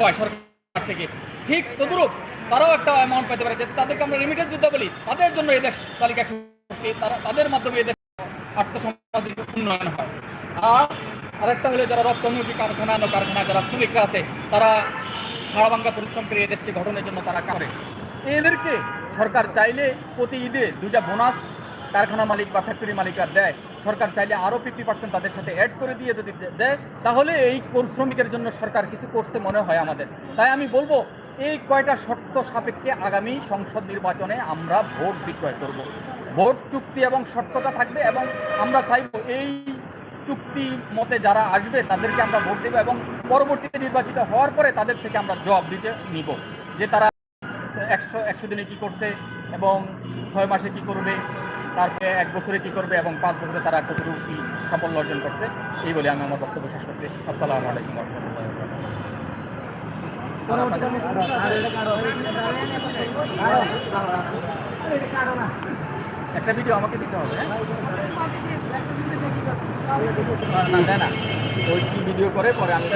হয় সরকার থেকে। ঠিক তদুরূপ তারাও একটা অ্যামাউন্ট পেতে পারে। যাতে তাদেরকে আমরা রেমিটেন্স যোদ্ধা বলি, তাদের জন্য এদেশ তালিকা তারা তাদের মাধ্যমে এদেশ আর্থসামাজিক উন্নয়ন হয়। আর আরেকটা হলো যারা রক্তমুখী কারখানা অন্য কারখানা যারা শ্রমিকরা আছে, তারা হাড়ভাঙ্গা পরিশ্রম করে এই দেশকে গঠনের জন্য তারা করে। এদেরকে সরকার চাইলে প্রতি ঈদে দুইটা বোনাস কারখানা মালিক বা ফ্যাক্টরি মালিকরা দেয়। সরকার চাইলে আরও ফিফটি পার্সেন্ট তাদের সাথে অ্যাড করে দিয়ে যদি দেয়, তাহলে এই কোর- শ্রমিকের জন্য সরকার কিছু করছে মনে হয় আমাদের। তাই আমি বলব, এই কয়টা শর্ত সাপেক্ষে আগামী সংসদ নির্বাচনে আমরা ভোট বিক্রয় করব। ভোট, চুক্তি এবং শর্তটা থাকবে এবং আমরা চাইব এই চুক্তি মতে যারা আসবে তাদেরকে আমরা ভোট দেবো এবং পরবর্তীতে নির্বাচিত হওয়ার পরে তাদের থেকে আমরা জবাব দিতে নিব যে তারা একশো একশো দিনে কি করছে এবং ছয় মাসে কি করবে। তারপরে এক বছরে কি করবে এবং পাঁচ বছরে তারা কতটুকু কি সাফল্য অর্জন করছে, এই বলে আমি আমার বক্তব্য শেষ করছি। আসসালামু আলাইকুম একটা ভিডিও আমাকে দিতে হবে হ্যাঁ? না দেয় না। ওই ভিডিও করে, পরে আমি